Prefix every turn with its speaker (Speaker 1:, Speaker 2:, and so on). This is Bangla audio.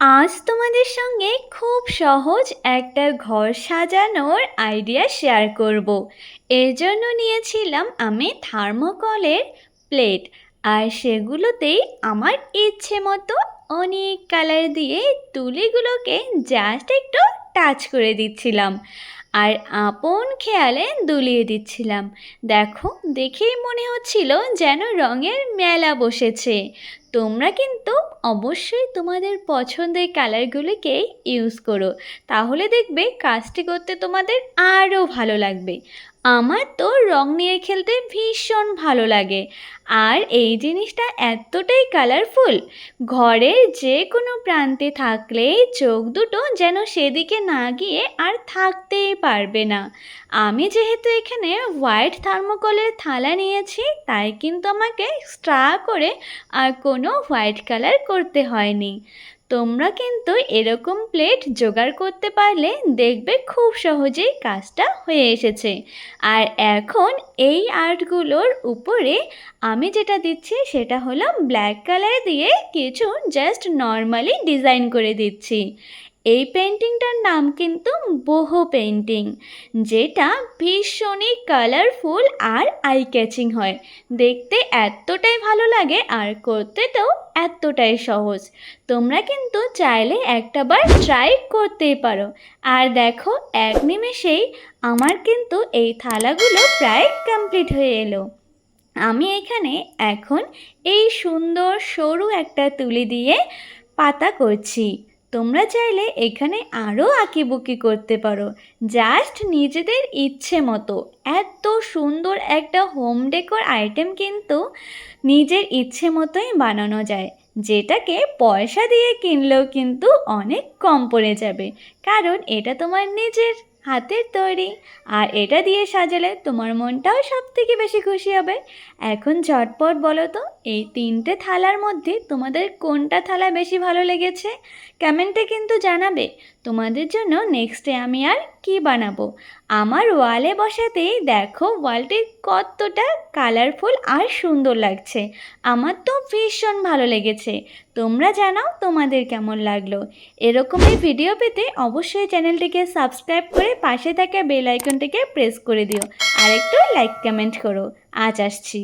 Speaker 1: আজ তোমাদের সঙ্গে খুব সহজ একটা ঘর সাজানোর আইডিয়া শেয়ার করব। এর জন্য নিয়েছিলাম আমি থার্মোকলের প্লেট আর সেগুলোতেই আমার ইচ্ছে মতো অনেক কালার দিয়ে তুলিগুলোকে জাস্ট একটু টাচ করে দিচ্ছিলাম, আর আপন খেয়ালে দুলিয়ে দিচ্ছিলাম দেখো, দেখেই মনে হচ্ছিল যেন রঙের মেলা বসেছে তোমরা কিন্তু অবশ্যই তোমাদের পছন্দের কালারগুলিকেই ইউজ করো। তাহলে দেখবে কাজটি করতে তোমাদের আরও ভালো লাগবে। আমার তো রং নিয়ে খেলতে ভীষণ ভালো লাগে। আর এই জিনিসটা এতটাই কালারফুল ঘরের যে কোনো প্রান্তে থাকলেই চোখ দুটো যেন সেদিকে না গিয়ে আর থাকতেই পারবে না। আমি যেহেতু এখানে হোয়াইট থার্মোকলের থালা নিয়েছি, তাই কিন্তু আমাকে স্ট্রা করে আর কোনো হোয়াইট কালার করতে হয়নি। তোমরা কিন্তু এরকম প্লেট জোগাড় করতে পারলে দেখবে খুব সহজেই কাজটা হয়ে এসেছে। আর এখন এই আর্টগুলোর উপরে আমি যেটা দিচ্ছি সেটা হলো ব্ল্যাক কালার দিয়ে কিছু জাস্ট নর্মালি ডিজাইন করে দিচ্ছি। পেন্টিংটার নাম কিন্তু বহু পেন্টিং যেটা ভীষণই কালারফুল আর আই ক্যাচিং হয়। দেখতে এতটাই ভালো লাগে আর করতে তো এতটাই সহজ। তোমরা কিন্তু চাইলে একটাবার ট্রাই করতেই পারো। আর দেখো, এক নিমেষেই আমার কিন্তু এই থালাগুলো প্রায় কমপ্লিট হয়ে এলো। আমি এখানে এখন এই সুন্দর সরু একটা তুলি দিয়ে পাতা করছি। তোমরা চাইলে এখানে আরও আঁকিবুকি করতে পারো। জাস্ট নিজেদের ইচ্ছে মতো। এত সুন্দর একটা হোম ডেকোর আইটেম কিন্তু নিজের ইচ্ছে মতোই বানানো যায়। যেটাকে পয়সা দিয়ে কিনলেও কিন্তু অনেক কম পড়ে যাবে। কারণ এটা তোমার নিজের। হাতের তৈরি। আর এটা দিয়ে সাজালে তোমার মনটাও সব থেকে বেশি খুশি হবে। এখন ঝটপট বলো তো, এই তিনটে থালার মধ্যে তোমাদের কোনটা থালা বেশি ভালো লেগেছে? কমেন্টে কিন্তু জানাবে। তোমাদের জন্য নেক্সটে আমি আর কি বানাবো? আমার ওয়ালে বসাতেই দেখো ওয়ালটি কতটা কালারফুল আর সুন্দর লাগছে। আমার তো ভীষণ ভালো লেগেছে। তোমরা জানাও তোমাদের কেমন লাগল। এরকমই ভিডিও পেতে অবশ্যই চ্যানেলটিকে সাবস্ক্রাইব করে পাশে থাকা বেল আইকনটিকে প্রেস করে দিও। আর একটু লাইক কমেন্ট করো। আজ আসছি।